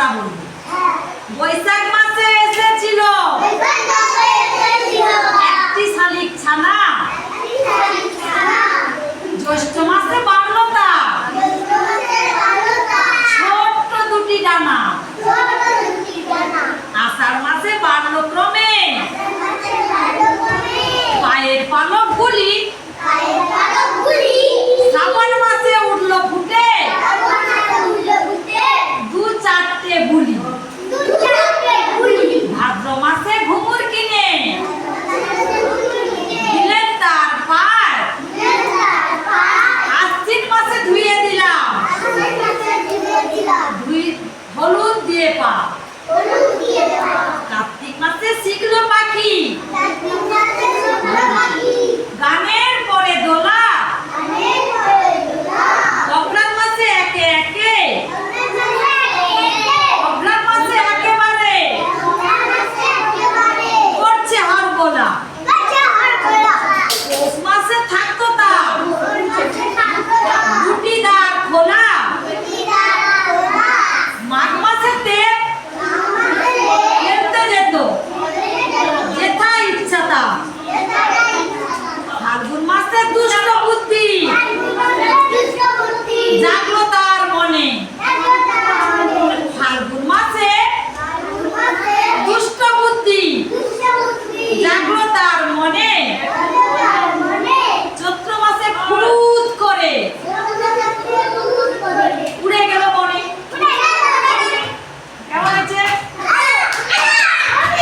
আমরা বলব। হ্যাঁ। বৈশাখ পা কার্তিক মাসে শিখলো পাখি। morning.